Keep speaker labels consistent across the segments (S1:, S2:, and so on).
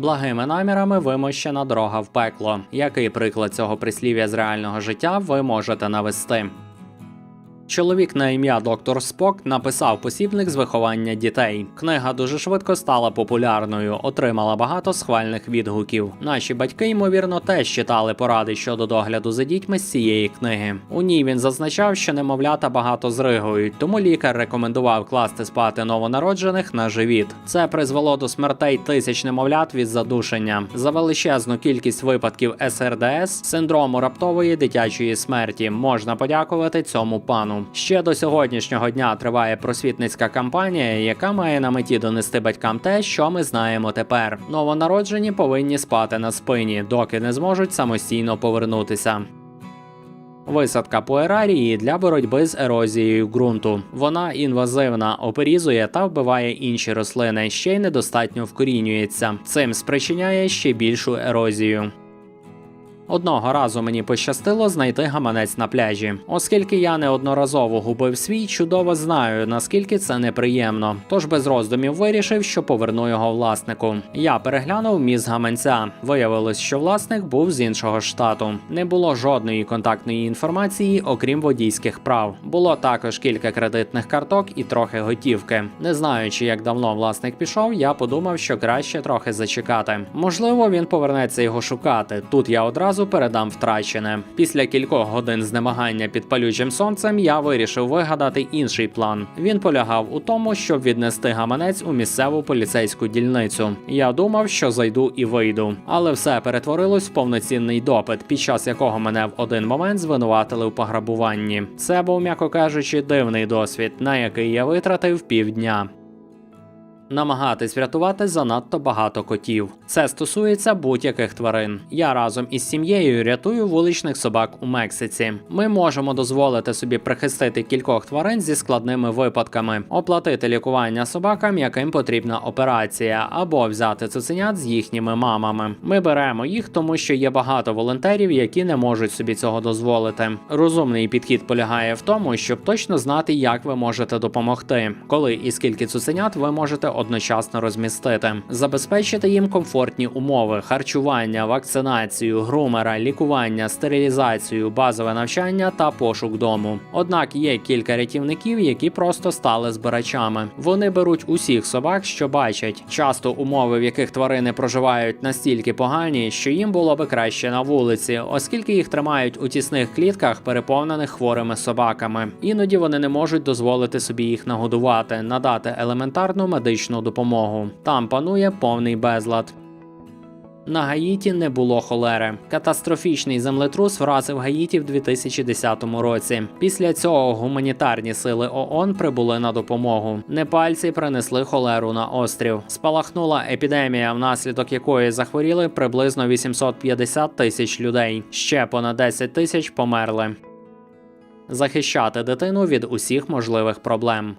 S1: Благими намірами вимощена дорога в пекло. Який приклад цього прислів'я з реального життя ви можете навести? Чоловік на ім'я доктор Спок написав посібник з виховання дітей. Книга дуже швидко стала популярною, отримала багато схвальних відгуків. Наші батьки, ймовірно, теж читали поради щодо догляду за дітьми з цієї книги. У ній він зазначав, що немовлята багато зригують, тому лікар рекомендував класти спати новонароджених на живіт. Це призвело до смертей тисяч немовлят від задушення. За величезну кількість випадків СРДС, синдрому раптової дитячої смерті, можна подякувати цьому пану. Ще до сьогоднішнього дня триває просвітницька кампанія, яка має на меті донести батькам те, що ми знаємо тепер. Новонароджені повинні спати на спині, доки не зможуть самостійно повернутися. Висадка пуерарії для боротьби з ерозією ґрунту. Вона інвазивна, оперізує та вбиває інші рослини, ще й недостатньо вкорінюється. Цим спричиняє ще більшу ерозію. Одного разу мені пощастило знайти гаманець на пляжі. Оскільки я неодноразово губив свій, чудово знаю, наскільки це неприємно. Тож без роздумів вирішив, що поверну його власнику. Я переглянув міст гаманця. Виявилось, що власник був з іншого штату. Не було жодної контактної інформації, окрім водійських прав. Було також кілька кредитних карток і трохи готівки. Не знаючи, як давно власник пішов, я подумав, що краще трохи зачекати. Можливо, він повернеться його шукати. Тут я одразу передам втрачене. Після кількох годин знемагання під палючим сонцем я вирішив вигадати інший план. Він полягав у тому, щоб віднести гаманець у місцеву поліцейську дільницю. Я думав, що зайду і вийду, але все перетворилось в повноцінний допит, під час якого мене в один момент звинуватили в пограбуванні. Це був, м'яко кажучи, дивний досвід, на який я витратив півдня. Намагатись врятувати занадто багато котів. Це стосується будь-яких тварин. Я разом із сім'єю рятую вуличних собак у Мексиці. Ми можемо дозволити собі прихистити кількох тварин зі складними випадками, оплатити лікування собакам, яким потрібна операція, або взяти цуценят з їхніми мамами. Ми беремо їх, тому що є багато волонтерів, які не можуть собі цього дозволити. Розумний підхід полягає в тому, щоб точно знати, як ви можете допомогти, коли і скільки цуценят ви можете одночасно розмістити, забезпечити їм комфортні умови, харчування, вакцинацію, грумера, лікування, стерилізацію, базове навчання та пошук дому. Однак є кілька рятівників, які просто стали збирачами. Вони беруть усіх собак, що бачать. Часто умови, в яких тварини проживають, настільки погані, що їм було би краще на вулиці, оскільки їх тримають у тісних клітках, переповнених хворими собаками. Іноді вони не можуть дозволити собі їх нагодувати, надати елементарну медичну допомогу. Там панує повний безлад. На Гаїті не було холери. Катастрофічний землетрус вразив Гаїті в 2010 році. Після цього гуманітарні сили ООН прибули на допомогу. Непальці принесли холеру на острів. Спалахнула епідемія, внаслідок якої захворіли приблизно 850 тисяч людей. Ще понад 10 тисяч померли. Захищати дитину від усіх можливих проблем.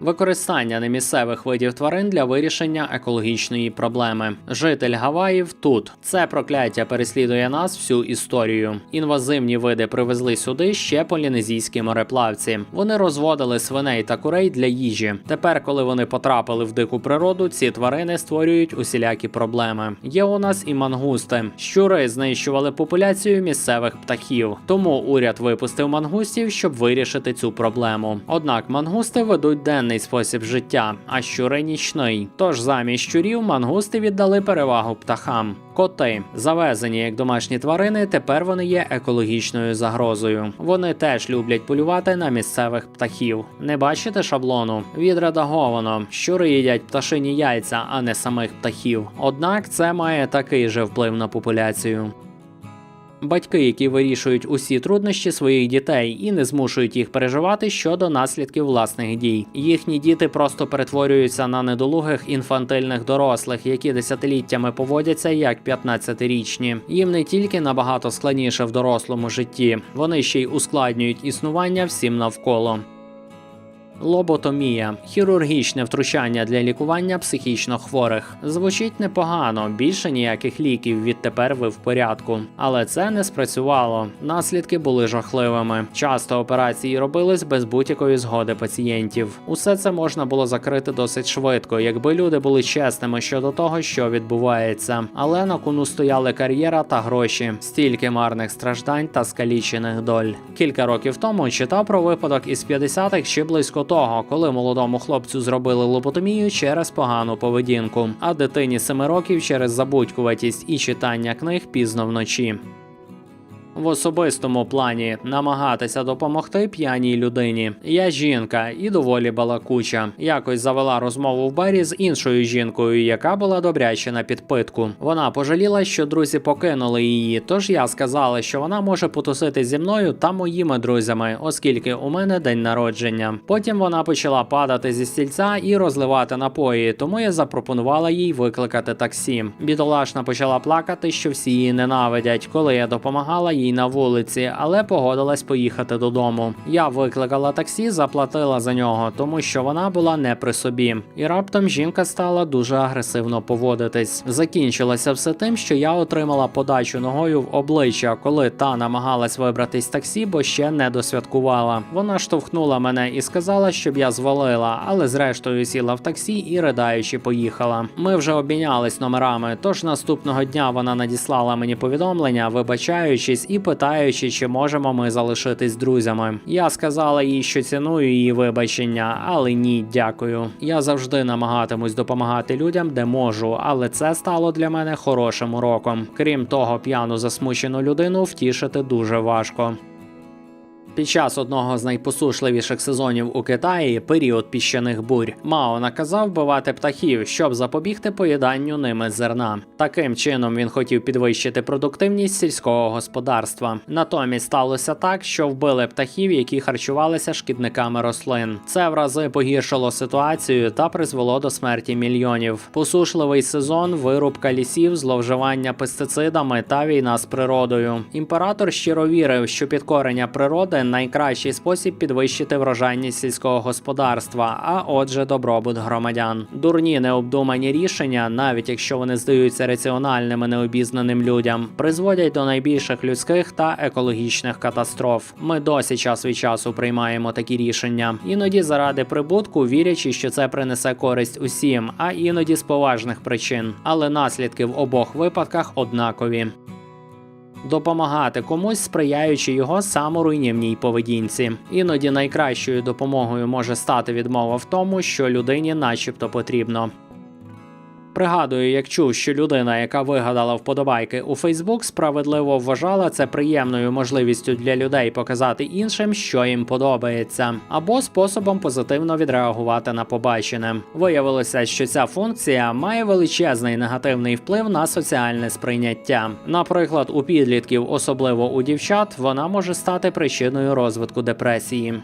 S1: Використання немісцевих видів тварин для вирішення екологічної проблеми. Житель Гаваїв тут це прокляття переслідує нас всю історію. Інвазивні види привезли сюди ще полінезійські мореплавці. Вони розводили свиней та курей для їжі. Тепер, коли вони потрапили в дику природу, ці тварини створюють усілякі проблеми. Є у нас і мангусти. Щури знищували популяцію місцевих птахів. Тому уряд випустив мангустів, щоб вирішити цю проблему. Однак мангусти ведуть денний спосіб життя, а щури нічний. Тож замість щурів мангусти віддали перевагу птахам. Коти, завезені як домашні тварини, тепер вони є екологічною загрозою. Вони теж люблять полювати на місцевих птахів. Не бачите шаблону? Відредаговано. Щури їдять пташині яйця, а не самих птахів. Однак це має такий же вплив на популяцію. Батьки, які вирішують усі труднощі своїх дітей і не змушують їх переживати щодо наслідків власних дій. Їхні діти просто перетворюються на недолугих інфантильних дорослих, які десятиліттями поводяться як 15-річні. Їм не тільки набагато складніше в дорослому житті, вони ще й ускладнюють існування всім навколо. Лоботомія хірургічне втручання для лікування психічно хворих. Звучить непогано, більше ніяких ліків відтепер ви в порядку. Але це не спрацювало. Наслідки були жахливими. Часто операції робились без будь-якої згоди пацієнтів. Усе це можна було закрити досить швидко, якби люди були чесними щодо того, що відбувається. Але на кону стояли кар'єра та гроші, стільки марних страждань та скалічених доль. Кілька років тому читав про випадок із 50-х чи близько того, коли молодому хлопцю зробили лоботомію через погану поведінку, а дитині 7 років через забудькуватість і читання книг пізно вночі. В особистому плані намагатися допомогти п'яній людині. Я жінка і доволі балакуча. Якось завела розмову в барі з іншою жінкою, яка була добряче на підпитку. Вона пожаліла, що друзі покинули її. Тож я сказала, що вона може потусити зі мною та моїми друзями, оскільки у мене день народження. Потім вона почала падати зі стільця і розливати напої, тому я запропонувала їй викликати таксі. Бідолашна почала плакати, що всі її ненавидять, коли я допомагала їй на вулиці, але погодилась поїхати додому. Я викликала таксі, заплатила за нього, тому що вона була не при собі. І раптом жінка стала дуже агресивно поводитись. Закінчилося все тим, що я отримала подачу ногою в обличчя, коли та намагалась вибратись таксі, бо ще не досвяткувала. Вона штовхнула мене і сказала, щоб я звалила, але зрештою сіла в таксі і ridaючи поїхала. Ми вже обмінялись номерами. Тож наступного дня вона надіслала мені повідомлення, вибачаючись і питаючи, чи можемо ми залишитись друзями. Я сказала їй, що ціную її вибачення, але ні, дякую. Я завжди намагатимусь допомагати людям, де можу, але це стало для мене хорошим уроком. Крім того, п'яну засмучену людину втішити дуже важко. Під час одного з найпосушливіших сезонів у Китаї, період піщаних бурь, Мао наказав вбивати птахів, щоб запобігти поїданню ними зерна. Таким чином він хотів підвищити продуктивність сільського господарства. Натомість сталося так, що вбили птахів, які харчувалися шкідниками рослин. Це в рази погіршило ситуацію та призвело до смерті мільйонів. Посушливий сезон, вирубка лісів, зловживання пестицидами та війна з природою. Імператор щиро вірив, що підкорення природи найкращий спосіб підвищити врожайність сільського господарства, а отже, добробут громадян. Дурні необдумані рішення, навіть якщо вони здаються раціональними необізнаним людям, призводять до найбільших людських та екологічних катастроф. Ми досі час від часу приймаємо такі рішення, іноді заради прибутку, вірячи, що це принесе користь усім, а іноді з поважних причин. Але наслідки в обох випадках однакові допомагати комусь, сприяючи його саморуйнівній поведінці. Іноді найкращою допомогою може стати відмова в тому, що людині, начебто, потрібно. Пригадую, як чув, що людина, яка вигадала вподобайки у Фейсбук, справедливо вважала це приємною можливістю для людей показати іншим, що їм подобається, або способом позитивно відреагувати на побачене. Виявилося, що ця функція має величезний негативний вплив на соціальне сприйняття. Наприклад, у підлітків, особливо у дівчат, вона може стати причиною розвитку депресії.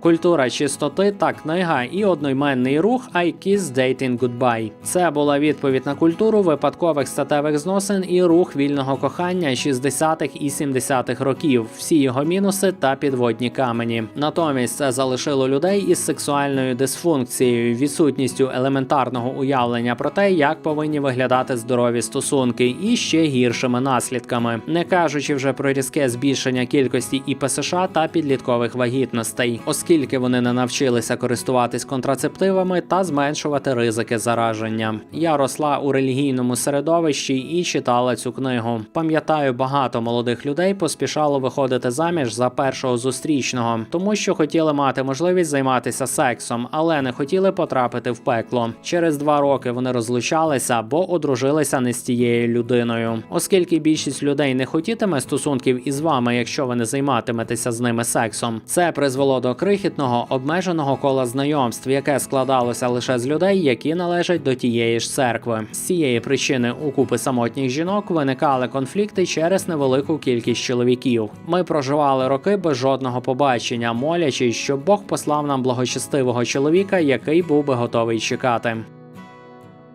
S1: Культура чистоти та книга і одноіменний рух I Kiss Dating Goodbye. Це була відповідь на культуру випадкових статевих зносин і рух вільного кохання 60-х і 70-х років, всі його мінуси та підводні камені. Натомість це залишило людей із сексуальною дисфункцією, відсутністю елементарного уявлення про те, як повинні виглядати здорові стосунки, і ще гіршими наслідками, не кажучи вже про різке збільшення кількості ІПСШ та підліткових вагітностей оскільки вони не навчилися користуватись контрацептивами та зменшувати ризики зараження. Я росла у релігійному середовищі і читала цю книгу. Пам'ятаю, багато молодих людей поспішало виходити заміж за першого зустрічного, тому що хотіли мати можливість займатися сексом, але не хотіли потрапити в пекло. Через два роки вони розлучалися, бо одружилися не з тією людиною. Оскільки більшість людей не хотітиме стосунків із вами, якщо ви не займатиметеся з ними сексом, це призвело до крихітного обмеженого кола знайомств, яке складалося лише з людей, які належать до тієї ж церкви. З цієї причини у купи самотніх жінок виникали конфлікти через невелику кількість чоловіків. Ми проживали роки без жодного побачення, молячись, щоб Бог послав нам благочестивого чоловіка, який був би готовий чекати.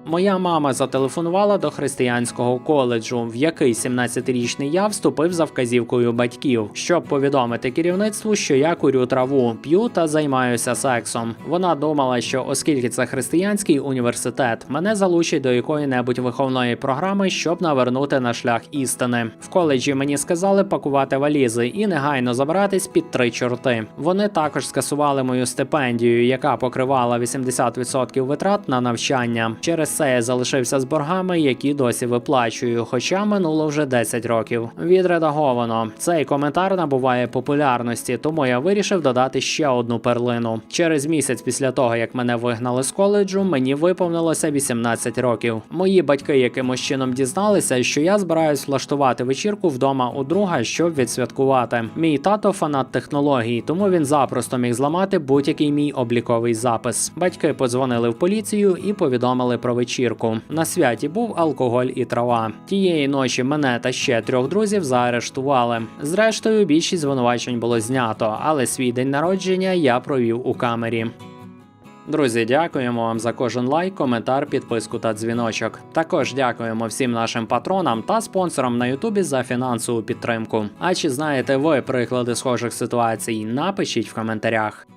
S1: Моя мама зателефонувала до християнського коледжу, в який 17-річний я вступив за вказівкою батьків, щоб повідомити керівництву, що я курю траву, п'ю та займаюся сексом. Вона думала, що оскільки це християнський університет, мене залучать до якої-небудь виховної програми, щоб навернути на шлях істини. В коледжі мені сказали пакувати валізи і негайно забратись під три чорти. Вони також скасували мою стипендію, яка покривала 80% витрат на навчання. Через це я залишився з боргами, які досі виплачую, хоча минуло вже 10 років. Відредаговано цей коментар набуває популярності, тому я вирішив додати ще одну перлину. Через місяць після того, як мене вигнали з коледжу, мені виповнилося 18 років. Мої батьки якимось чином дізналися, що я збираюсь влаштувати вечірку вдома у друга, щоб відсвяткувати. Мій тато фанат технологій, тому він запросто міг зламати будь-який мій обліковий запис. Батьки подзвонили в поліцію і повідомили про вечірку. На святі був алкоголь і трава. Тієї ночі мене та ще трьох друзів заарештували. Зрештою, більшість звинувачень було знято, але свій день народження я провів у камері. Друзі, дякуємо вам за кожен лайк, коментар, підписку та дзвіночок. Також дякуємо всім нашим патронам та спонсорам на Ютубі за фінансову підтримку. А чи знаєте ви приклади схожих ситуацій? Напишіть в коментарях.